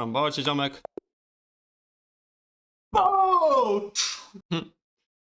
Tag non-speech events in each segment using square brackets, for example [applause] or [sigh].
Rąbało cię ziomek. Hm.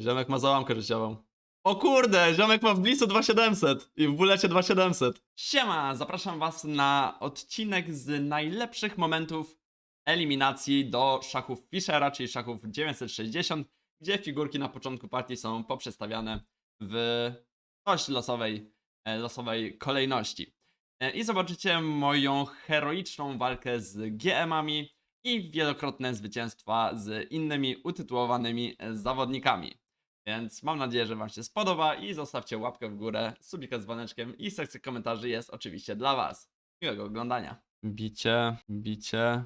Ziomek ma załamkę życiową. O kurde, ziomek ma w blisu 2700 i w bulecie 2700. Siema, zapraszam was na odcinek z najlepszych momentów eliminacji do szachów Fischera, czyli szachów 960, gdzie figurki na początku partii są poprzestawiane w dość losowej, e, losowej kolejności. E, I zobaczycie moją heroiczną walkę z GM-ami i wielokrotne zwycięstwa z innymi utytułowanymi e, zawodnikami. Więc mam nadzieję, że Wam się spodoba i zostawcie łapkę w górę, subika z dzwoneczkiem i sekcja komentarzy jest oczywiście dla Was. Miłego oglądania. Bicie, bicie.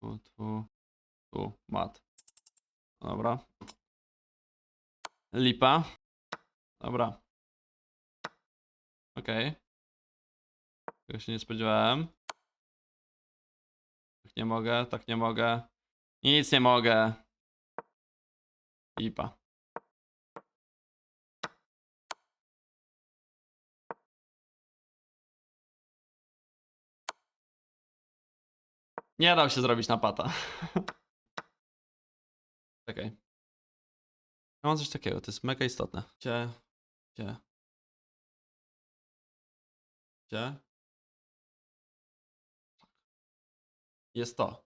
Tu, tu, tu, mat. Dobra. Lipa. Dobra. Okej. Tego się nie spodziewałem. Tak nie mogę, tak nie mogę. Nic nie mogę. Lipa. Nie dał się zrobić na pata. [laughs] Czekaj. Ja mam coś takiego, to jest mega istotne. Gdzie? Gdzie? Gdzie? Jest to.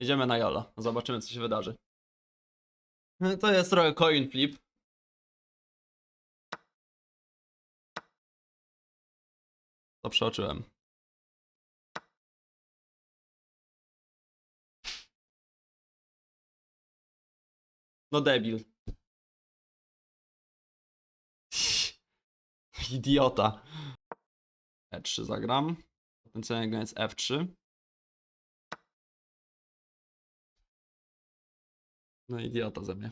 Idziemy na Jolo. Zobaczymy, co się wydarzy. [laughs] To jest trochę coin flip. To przeoczyłem. No debil. [laughs] Idiota. E3 zagram. Potencjalnie grając F3. No idiota ze mnie.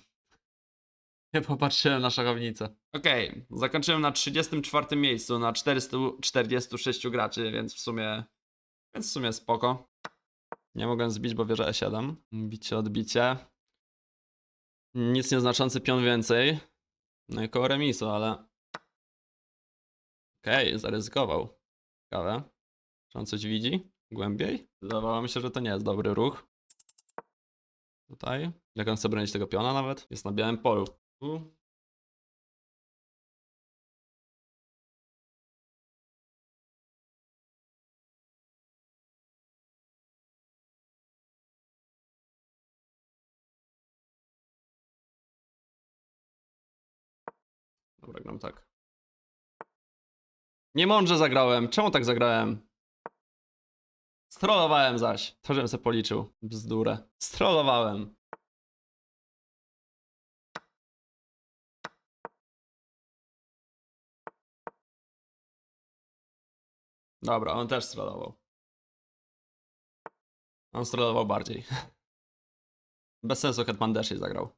[laughs] Nie popatrzyłem na szachownicę. Okej, zakończyłem na 34 miejscu na 446 graczy, więc w sumie więc w sumie spoko. Nie mogłem zbić, bo wierzę E7. Bicie, odbicie. Nic nieznaczący pion więcej. No i koło remisu, ale... Okej, zaryzykował. Ciekawe. Czy on coś widzi? Głębiej? Wydawało mi się, że to nie jest dobry ruch. Tutaj. Jak on chce bronić tego piona nawet? Jest na białym polu. Tu. Dobra, gram tak. Nie mądrze zagrałem. Czemu tak zagrałem? Strollowałem zaś. To, żebym sobie policzył. Bzdurę. Strollowałem. Dobra, on też strollował. On strollował bardziej. [laughs] Bez sensu Hetman Dash zagrał.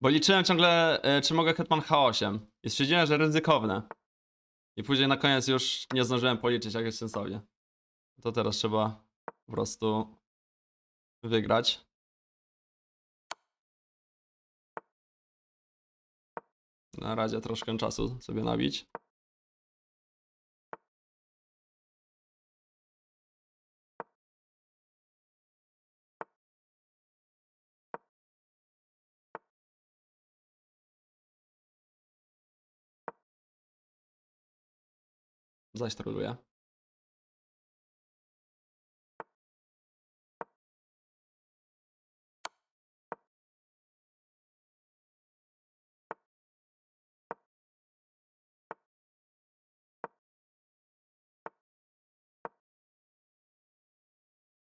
Bo liczyłem ciągle, e, czy mogę Hetman H8. I stwierdziłem, że ryzykowne. I później na koniec już nie zdążyłem policzyć jakoś sensownie. To teraz trzeba po prostu wygrać. Na razie troszkę czasu sobie nabić. Zaś troluję.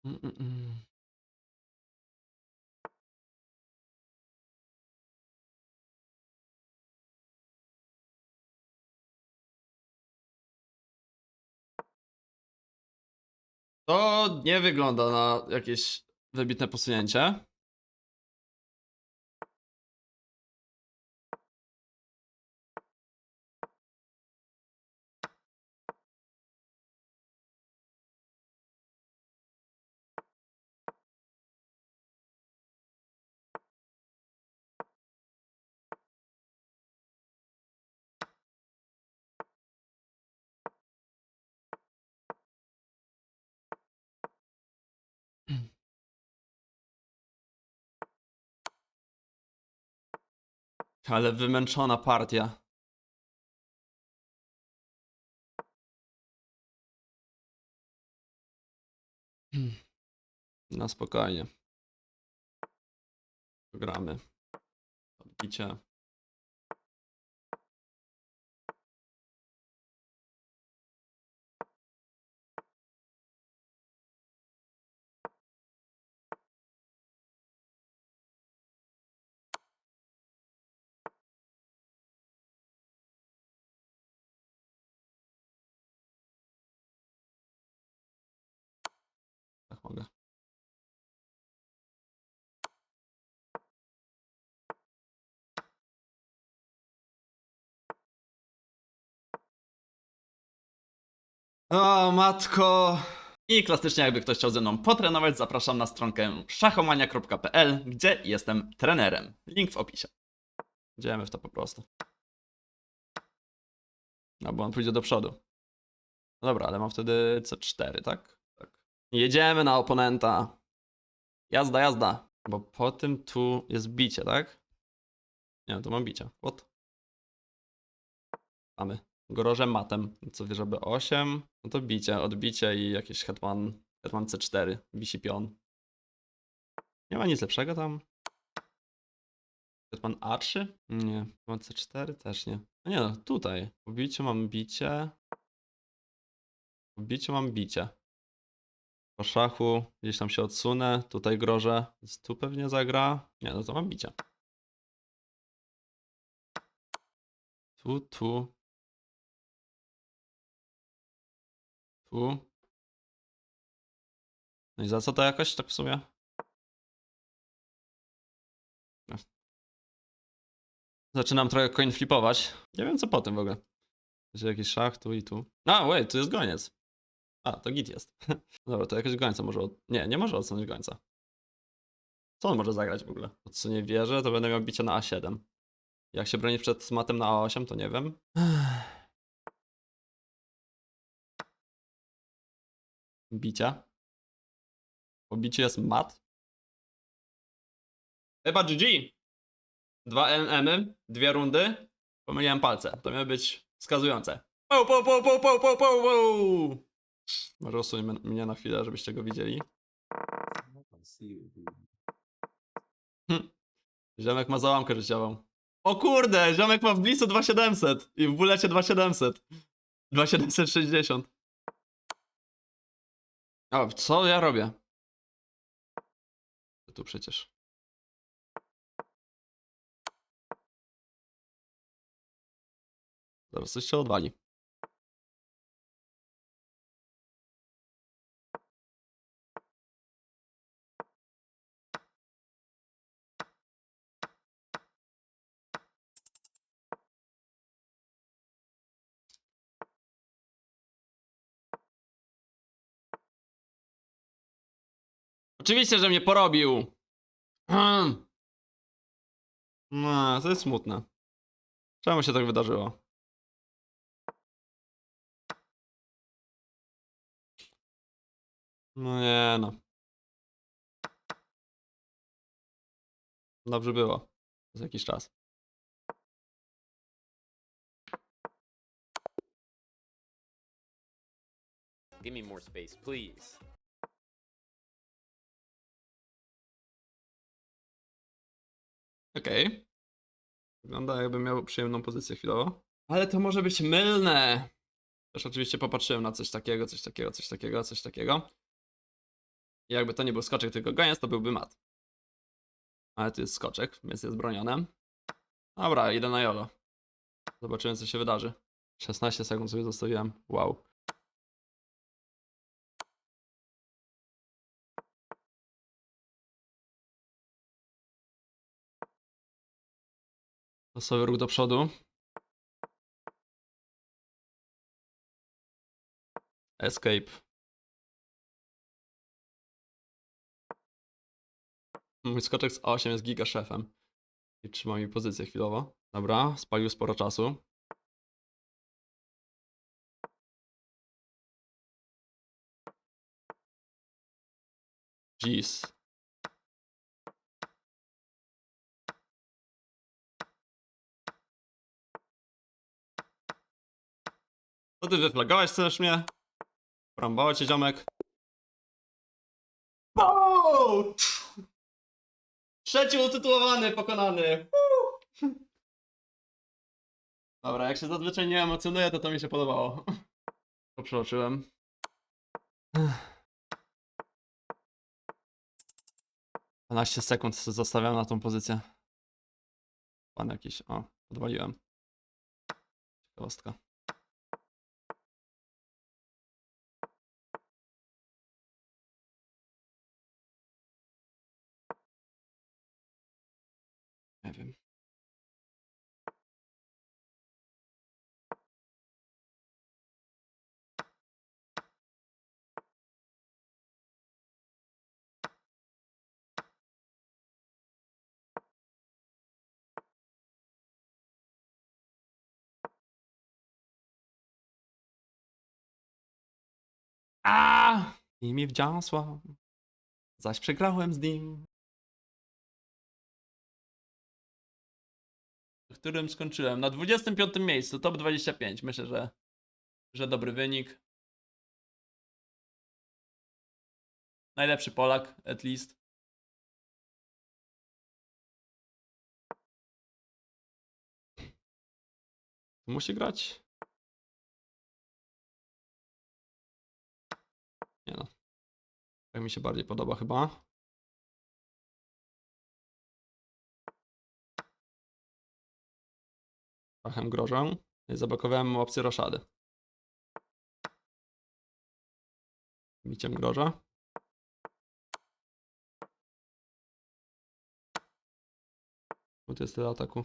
Mm, To nie wygląda na jakieś wybitne posunięcie. Ale wymęczona partia. [clears throat] Na spokojnie. Gramy. Odbicie. O matko! I klasycznie jakby ktoś chciał ze mną potrenować, zapraszam na stronkę szachomania.pl, gdzie jestem trenerem. Link w opisie. Idziemy w to po prostu. No bo on pójdzie do przodu. No dobra, ale mam wtedy C4, tak? Tak. Jedziemy na oponenta. Jazda, jazda. Bo po tym tu jest bicie, tak? Nie, tu mam bicie. What? Mamy. Gorożem matem. Co wie, żeby 8. No to bicie, odbicie i jakiś hetman. Hetman C4. Wisi pion. Nie ma nic lepszego tam. Hetman A3? Nie. Hetman C4 też nie. No nie no, tutaj. Po biciu mam bicie. Po biciu mam bicie. Po szachu gdzieś tam się odsunę. Tutaj grożę. Więc tu pewnie zagra. Nie, no to mam bicie. Tu, tu. Tu. No i za co to jakoś tak w sumie? Zaczynam trochę coin flipować. Nie wiem co po tym w ogóle. Jest jakiś szach tu i tu. A, wait, tu jest goniec. A, to git jest. [laughs] Dobra, to jakoś gońca może... Od... Nie, nie może odsunąć gońca. Co on może zagrać w ogóle? Odsunie wieżę, to będę miał bicie na A7. Jak się bronić przed matem na A8, to nie wiem. [sighs] Bicia. Po biciu jest mat. Chyba GG. Dwa NM, dwie rundy. Pomyliłem palce. To miało być wskazujące. Poł, poł, poł, poł, poł, poł, poł, poł. Może usuńmy mnie na chwilę, żebyście go widzieli. Hm. Ziomek ma załamkę życiową. O kurde, ziomek ma w blisu 2700 i w bulecie 2700. 2760. O, co ja robię? Tu przecież. Zaraz coś się odwali. Oczywiście, że mnie porobił. Hmm. No, to jest smutne. Czemu się tak wydarzyło? No nie no. Dobrze było. Za jakiś czas. Give me more space, please. Okej. Wygląda jakby miał przyjemną pozycję chwilowo. Ale to może być mylne. Też oczywiście popatrzyłem na coś takiego, coś takiego, coś takiego, coś takiego. I jakby to nie był skoczek, tylko goniec, to byłby mat. Ale tu jest skoczek, więc jest bronione. Dobra, idę na jolo. Zobaczymy, co się wydarzy. 16 sekund sobie zostawiłem. Wow. Losowy ruch do przodu. Escape. Mój skoczek z 8 jest giga szefem. I trzyma mi pozycję chwilowo. Dobra, spalił sporo czasu. Jeez. No ty wyflagować chcesz mnie? Porąbało cię ziomek. Wow! Trzeci utytułowany, pokonany. Woo! Dobra, jak się zazwyczaj nie emocjonuję, to to mi się podobało. To przeoczyłem. Ech. 12 sekund zostawiam na tą pozycję. Pan jakiś. O, odwaliłem. Ciekawostka. Nie wiem. A! I mi wdziąsła. Zaś przegrałem z nim. Którym skończyłem? Na 25 miejscu, top 25. Myślę, że, że dobry wynik. Najlepszy Polak, at least. Musi grać. Nie no. Tak mi się bardziej podoba chyba. Trachem grożę. Zablokowałem mu opcję roszady. Biciem groża. Bo to jest tyle ataku.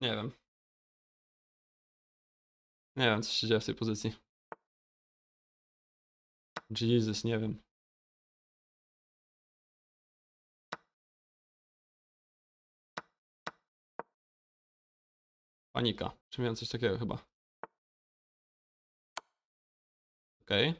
Nie wiem. Nie wiem, co się dzieje w tej pozycji. Jesus, nie wiem. Panika. Czy miałem coś takiego chyba? Okej.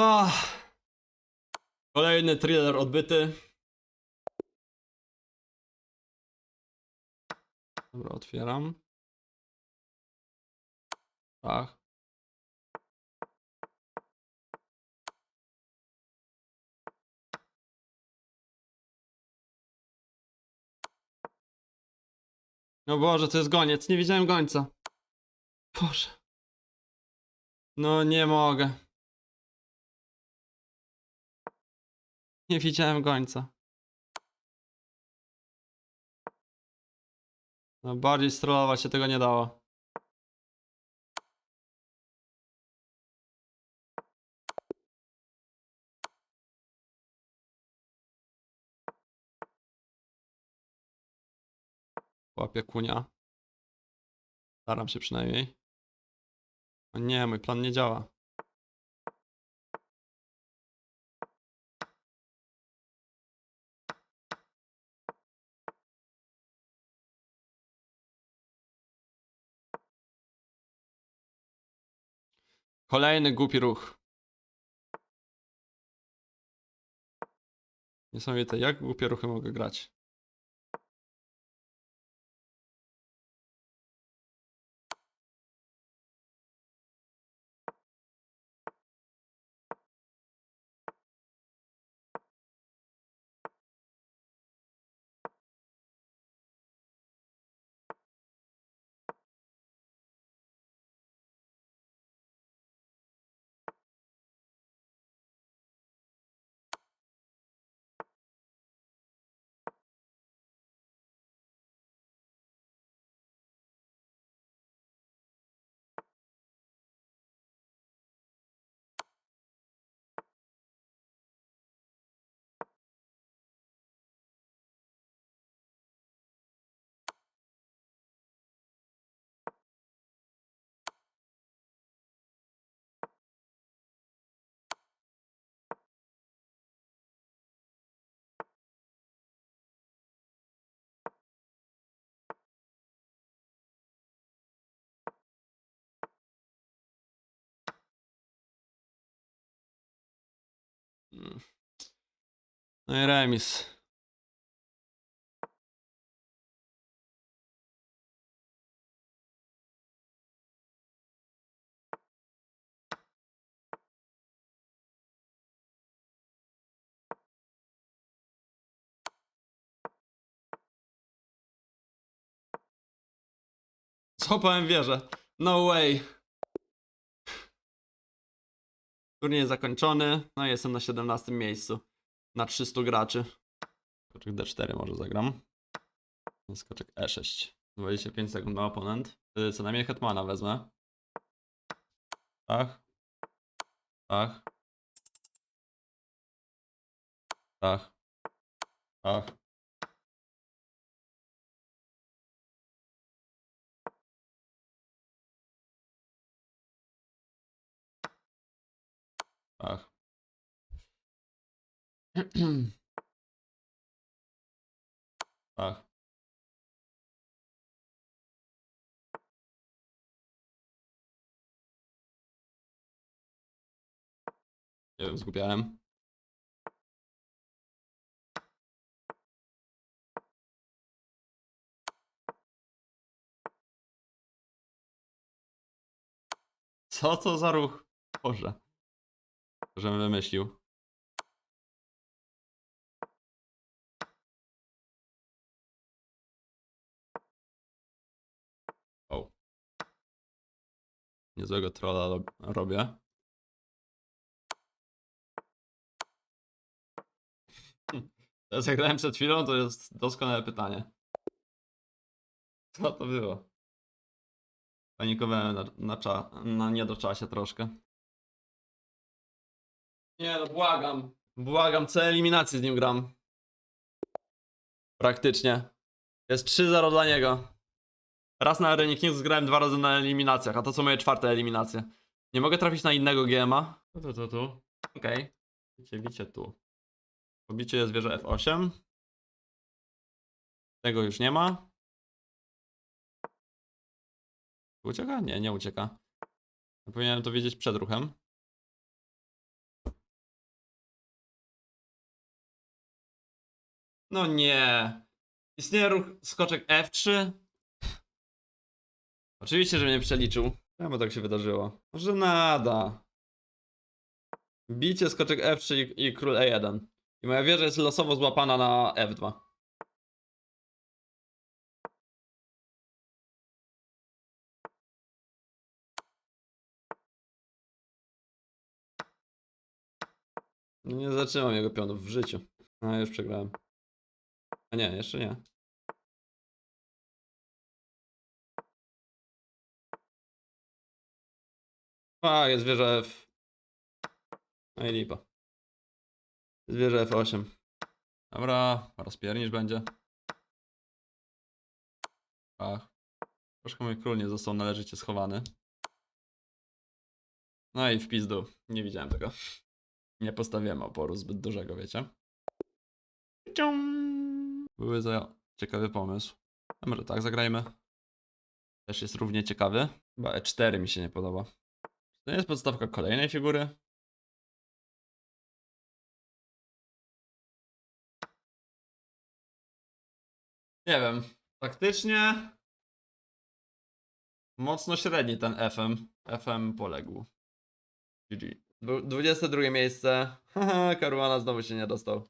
Ach. Kolejny thriller odbyty. Dobra, otwieram. Ach. No Boże, to jest goniec. Nie widziałem gońca. Boże. No nie mogę. [laughs] Nie widziałem gońca. No bardziej strollować się tego nie dało. Łapię kunia. Staram się przynajmniej. O nie, mój plan nie działa. Kolejny głupi ruch. Niesamowite, jak głupie ruchy mogę grać. No i remis. Powiem wierzę? No way. Turniej zakończony. No i jestem na 17 miejscu. Na 300 graczy. Skoczek D4 może zagram. Skoczek E6. 25 sekund na oponent. Wtedy co najmniej hetmana wezmę. Tak. Tak. Tak. Tak. Tak. Nie wiem, zgubiałem. Co to za ruch? Boże. Żebym wymyślił. O. Niezłego trolla lo- robię. [laughs] Teraz jak grałem przed chwilą, to jest doskonałe pytanie. Co to było? Panikowałem na, na, cza, na niedoczasie troszkę. Nie no, błagam. Błagam, co eliminację z nim gram. Praktycznie. Jest 3-0 dla niego. Raz na Arenie Kings grałem dwa razy na eliminacjach, a to są moje czwarte eliminacje. Nie mogę trafić na innego GMA. Tu, tu, tu, tu. Okej. Bicie, bicie tu. Pobicie jest wieża F8. Tego już nie ma. Ucieka? Nie, nie ucieka. Powinienem to wiedzieć przed ruchem. No nie. Istnieje ruch skoczek F3? Oczywiście, że mnie przeliczył. Czemu tak się wydarzyło? Że nada. Bicie skoczek F3 i, i król E1. I moja wieża jest losowo złapana na F2. No nie zatrzymam jego pionów w życiu. A już przegrałem. Nie, jeszcze nie. A, jest wieża F. No i lipa. Wieża F8. Dobra, rozpiernicz będzie. Ach. Troszkę mój król nie został należycie schowany. No i w pizdu. Nie widziałem tego. Nie postawiłem oporu zbyt dużego, wiecie? Cium. Były za ciekawy pomysł. A może tak zagrajmy. Też jest równie ciekawy. Chyba E4 mi się nie podoba. To nie jest podstawka kolejnej figury? Nie wiem. Faktycznie mocno średni ten FM. FM poległ. GG. Dwu- 22 miejsce. [laughs] Haha, znowu się nie dostał.